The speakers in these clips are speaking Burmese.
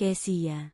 ကယ်ဆီယမ်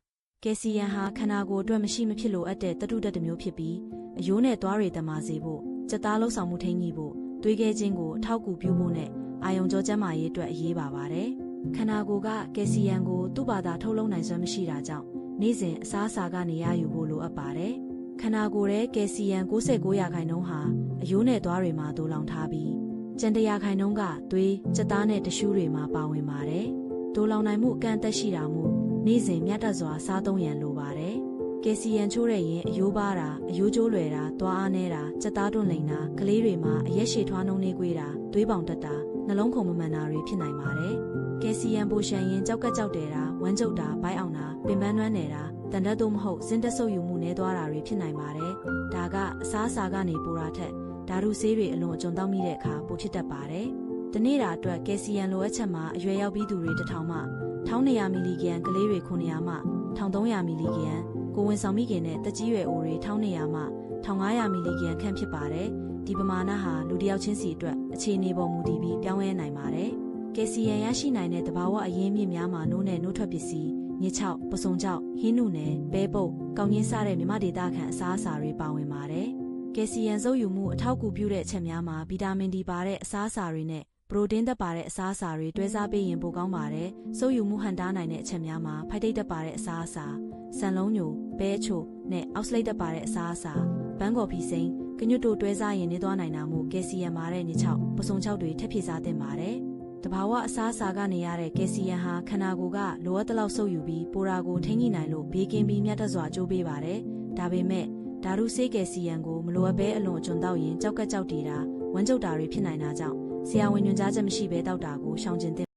ကယ်ဆီယမ်ဟာခန္ဓာကိုယ်အတွက်မရှိမဖြစ်လိုအပ်တဲ့တတုတက်တစ်မျိုးဖြစ်ပြီးအယိုးနဲ့သွားတွေတမာစေဖို့စက်သားလှုပ်ဆောင်မှုထိန်းကြီးဖို့သွေးခဲခြင်းကိုအထောက်အကူပြုဖို့နဲ့အာယုံကြောကျန်းမာရေးအတွက်အရေးပါပါတယ်ခန္ဓာကိုယ်ကကယ်ဆီယမ်ကိုသူ့ဘာသာထုတ်လုပ်နိုင်စွမ်းမရှိတာကြောင့်နေ့စဉ်အစားအစာကနေရယူဖို့လိုအပ်ပါတယ်ခန္ဓာကိုယ်ရဲ့ကယ်ဆီယမ်69ရာခိုင်နှုန်းဟာအယိုးနဲ့သွားတွေမှာဒိုလောင်ထားပြီးကျန်တရာခိုင်နှုန်းကသွေးစက်သားနဲ့တ िश ူးတွေမှာပါဝင်ပါတယ်ဒိုလောင်နိုင်မှုအကန့်အသတ်ရှိတာမို့ နေ့စဉ်မြတ်တက်စွာစားသုံးရန်လိုပါတယ်။ကယ်ဆီယမ်ချိုးတဲ့ရင်အယိုးပါတာအယိုးကျိုးလွယ်တာသွားအားနေတာစက်သားတွန့်လိန်တာကလေးတွေမှာအရက်ရှည်ထွားနှုံနေကြွေးတာသွေးပေါင်တက်တာနှလုံးခုန်မမှန်တာတွေဖြစ်နိုင်ပါတယ်။ကယ်ဆီယမ်ပိုရှန်ရင်ကြောက်ကက်ကြောက်တယ်တာဝမ်းကျုပ်တာဘိုက်အောင်တာပင်ပန်းနွမ်းနေတာတန်တက်သို့မဟုတ်စင်းတက်ဆုပ်ယူမှုနဲသွားတာတွေဖြစ်နိုင်ပါတယ်။ဒါကအစားအစာကနေပိုတာထက်ဓာတုဆေးတွေအလွန်အကျွံတောက်မိတဲ့အခါပိုဖြစ်တတ်ပါတယ်။ ဒီနေ့တာအတွက်ကယ်ဆီယမ်လိုအပ်ချက်မှာအရွယ်ရောက်ပြီးသူတွေတစ်ထောင်မှ1200မီလီဂရမ်ကလေးတွေ900မှ1300မီလီဂရမ်ကိုဝင်ဆောင်မိခင်နဲ့တက်ကြီးရွယ်အိုတွေ1200မှ1500မီလီဂရမ်ခန့်ဖြစ်ပါတယ်ဒီပမာဏဟာလူတစ်ယောက်ချင်းစီအတွက်အခြေအနေပေါ်မူတည်ပြီးပြောင်းလဲနိုင်ပါတယ်ကယ်ဆီယမ်ရရှိနိုင်တဲ့တဘာဝအရင်းမြစ်များမှာနိုးနဲ့နိုးထွက်ပစ္စည်းညစ်ချောက်ပစုံချောက်ဟင်းနုနယ်ပဲပုတ်ကောင်းရင်းစားတဲ့မြမဒေတာခန့်အစားအစာတွေပါဝင်ပါတယ်ကယ်ဆီယမ်စုပ်ယူမှုအထောက်အကူပြုတဲ့အချက်များမှာဗီတာမင်ဒီပါတဲ့အစားအစာတွေနဲ့ ပရိုတင်းသက်ပါတဲ့အစားအစာတွေတွဲစားပေးရင်ပိုကောင်းပါတယ်။စုပ်ယူမှုဟန်တားနိုင်တဲ့အချက်များမှာဖိုက်တိတ်သက်ပါတဲ့အစားအစာ၊ဆန်လုံးညို၊ပဲအချိုနဲ့အောက်စလိတ်သက်ပါတဲ့အစားအစာ၊ဘန်းကော်ဖီစိမ်း၊ကညွတ်တို့တွဲစားရင်နေသွားနိုင်တာမို့ကယ်ဆီယမ်ပါတဲ့ညချောက်ပစုံချောက်တွေထပ်ဖြည့်စားသင့်ပါတယ်။တဘာဝအစားအစာကနေရတဲ့ကယ်ဆီယမ်ဟာခန္ဓာကိုယ်ကလိုအပ်တဲ့လောက်စုပ်ယူပြီးပိုရာကိုထိန်းညှိနိုင်လို့ဘေးကင်းပြီးမြတ်သက်စွာကြိုးပေးပါတယ်။ဒါပေမဲ့ဓာတုဆေးကယ်ဆီယမ်ကိုမလိုအပ်ဘဲအလွန်အကျွံတောက်ရင်ကြောက်ကက်ကြောက်တီတာဝမ်းကျုပ်တာတွေဖြစ်နိုင်တာကြောင့် ဆရာဝန်ညွှန်ကြားချက်မရှိဘဲတောက်တာကိုရှောင်ကျဉ်သင့်